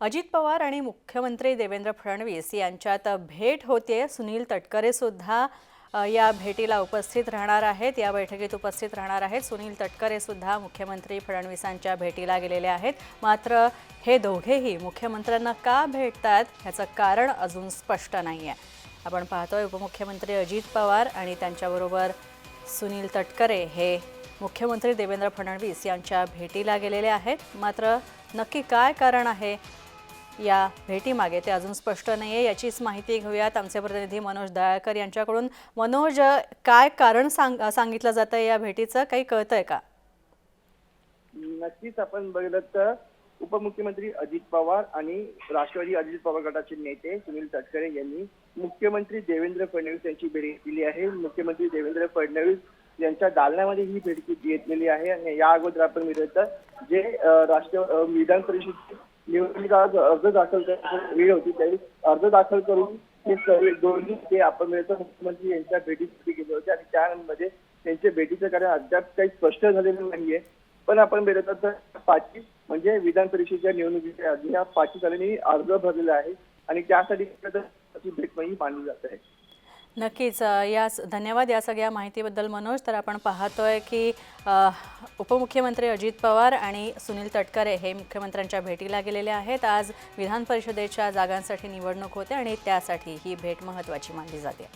अजित पवार आणि मुख्यमंत्री देवेंद्र फडणवीस यांच्यात भेट होते. सुनील तटकरे सुद्धा या भेटीला उपस्थित राहणार आहेत. या बैठकीत उपस्थित राहणार आहेत. सुनील तटकरे सुद्धा मुख्यमंत्री फडणवीसांच्या भेटीला गेलेले आहेत. मात्र हे दोघेही मुख्यमंत्र्यांना का भेटतात ह्याचं कारण अजून स्पष्ट नाही आहे आपण पाहतोय उपमुख्यमंत्री अजित पवार आणि त्यांच्याबरोबर सुनील तटकरे हे मुख्यमंत्री देवेंद्र फडणवीस यांच्या भेटीला गेलेले आहेत. मात्र नक्की काय कारण आहे या भेटीमागे. ते अजून स्पष्ट नाही आहे याचीच माहिती घेऊयात आमचे प्रतिनिधी मनोज दयाळकर यांच्याकडून. मनोज काय कारण सांग सांगितलं जातं या भेटीचं? काही कळतंय का? नक्कीच आपण बघितलं तर उपमुख्यमंत्री अजित पवार आणि राष्ट्रवादी अजित पवार गटाचे नेते सुनील तटकरे यांनी मुख्यमंत्री देवेंद्र फडणवीस यांची भेट घेतलेली आहे. मुख्यमंत्री देवेंद्र फडणवीस यांच्या दालनामध्ये ही भेट घेतलेली आहे. आणि या अगोदर आपण मिळत जे राष्ट्र विधान परिषद निवडणुकीचा आज अर्ज दाखल करण्याची वेळ होती. त्यावेळी अर्ज दाखल करून हे सर्व दोन्ही ते आपण मुख्यमंत्री यांच्या भेटीसाठी गेले होते आणि त्यामध्ये त्यांच्या भेटीचं कारण अद्याप काही स्पष्ट झालेलं नाहीये. पण आपण बघितलं तर पाचवी म्हणजे विधान परिषदेच्या निवडणुकीच्या आधी या पाचवी सालींनी अर्ज भरलेला आहे आणि त्यासाठी भेट मानली जात आहे. नक्कीच यास धन्यवाद या सगळ्या माहितीबद्दल मनोज. तर आपण पाहतोय की उपमुख्यमंत्री अजित पवार आणि सुनील तटकरे हे मुख्यमंत्र्यांच्या भेटीला गेलेले आहेत. आज विधान परिषदेच्या जागांसाठी निवडणूक होते आणि त्यासाठी ही भेट महत्त्वाची मानली जाते.